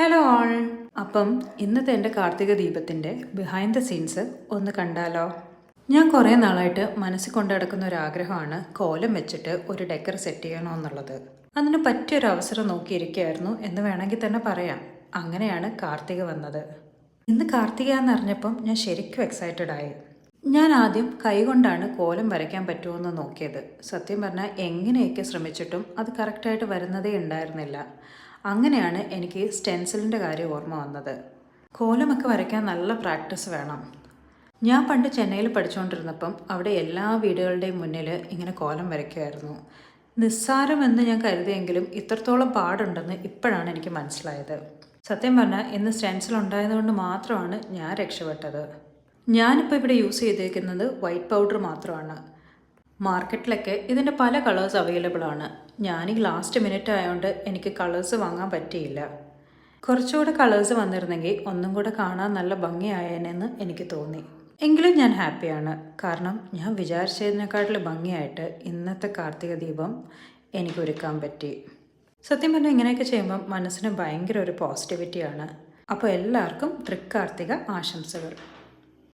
Hello ആൾ അപ്പം ഇന്നത്തെ എന്റെ കാർത്തിക ദീപത്തിന്റെ ബിഹൈൻഡ് ദ സീൻസ് ഒന്ന് കണ്ടാലോ? ഞാൻ കുറേ നാളായിട്ട് മനസ്സിൽ കൊണ്ടു നടക്കുന്ന ഒരു ആഗ്രഹമാണ് കോലം വെച്ചിട്ട് ഒരു ഡെക്കർ സെറ്റ് ചെയ്യണോ എന്നുള്ളത്. അതിന് പറ്റിയൊരു അവസരം നോക്കിയിരിക്കുകയായിരുന്നു എന്ന് വേണമെങ്കിൽ തന്നെ പറയാം. അങ്ങനെയാണ് കാർത്തിക വന്നത്. ഇന്ന് കാർത്തിക എന്നറിഞ്ഞപ്പം ഞാൻ ശരിക്കും എക്സൈറ്റഡ് ആയി. ഞാൻ ആദ്യം കൈകൊണ്ടാണ് കോലം വരയ്ക്കാൻ പറ്റുമെന്ന് നോക്കിയത്. സത്യം പറഞ്ഞാൽ എങ്ങനെയൊക്കെ ശ്രമിച്ചിട്ടും അത് കറക്റ്റായിട്ട് വരുന്നതേ ഉണ്ടായിരുന്നില്ല. അങ്ങനെയാണ് എനിക്ക് സ്റ്റെൻസിലിന്റെ കാര്യം ഓർമ്മ വന്നത്. കോലമൊക്കെ വരയ്ക്കാൻ നല്ല പ്രാക്ടീസ് വേണം. ഞാൻ പണ്ട് ചെന്നൈയിൽ പഠിച്ചുകൊണ്ടിരുന്നപ്പം അവിടെ എല്ലാ വീടുകളുടെയും മുന്നിൽ ഇങ്ങനെ കോലം വരയ്ക്കുമായിരുന്നു. നിസ്സാരമെന്ന് ഞാൻ കരുതിയെങ്കിലും ഇത്രത്തോളം പാടുണ്ടെന്ന് ഇപ്പോഴാണ് എനിക്ക് മനസ്സിലായത്. സത്യം പറഞ്ഞാൽ ഇന്ന് സ്റ്റെൻസിൽ ഉണ്ടായതുകൊണ്ട് മാത്രമാണ് ഞാൻ രക്ഷപ്പെട്ടത്. ഞാനിപ്പോൾ ഇവിടെ യൂസ് ചെയ്തേക്കുന്നത് വൈറ്റ് പൗഡർ മാത്രമാണ്. മാർക്കറ്റിലൊക്കെ ഇതിന്റെ പല കളേഴ്സ് അവൈലബിൾ ആണ്. ഞാൻ ഈ ലാസ്റ്റ് മിനിറ്റ് ആയതുകൊണ്ട് എനിക്ക് കളേഴ്സ് വാങ്ങാൻ പറ്റിയില്ല. കുറച്ചുകൂടെ കളേഴ്സ് വന്നിരുന്നെങ്കിൽ ഒന്നും കൂടെ കാണാൻ നല്ല ഭംഗിയായേനെന്ന് എനിക്ക് തോന്നി. എങ്കിലും ഞാൻ ഹാപ്പിയാണ്. കാരണം ഞാൻ വിചാരിച്ചതിനെക്കാട്ടിൽ ഭംഗിയായിട്ട് ഇന്നത്തെ കാർത്തിക ദീപം എനിക്ക് ഒരുക്കാൻ പറ്റി. സത്യം പറഞ്ഞാൽ ഇങ്ങനെയൊക്കെ ചെയ്യുമ്പം മനസ്സിന് ഭയങ്കര ഒരു പോസിറ്റിവിറ്റിയാണ് അപ്പോൾ എല്ലാവർക്കും തൃക്കാർത്തിക ആശംസകൾ.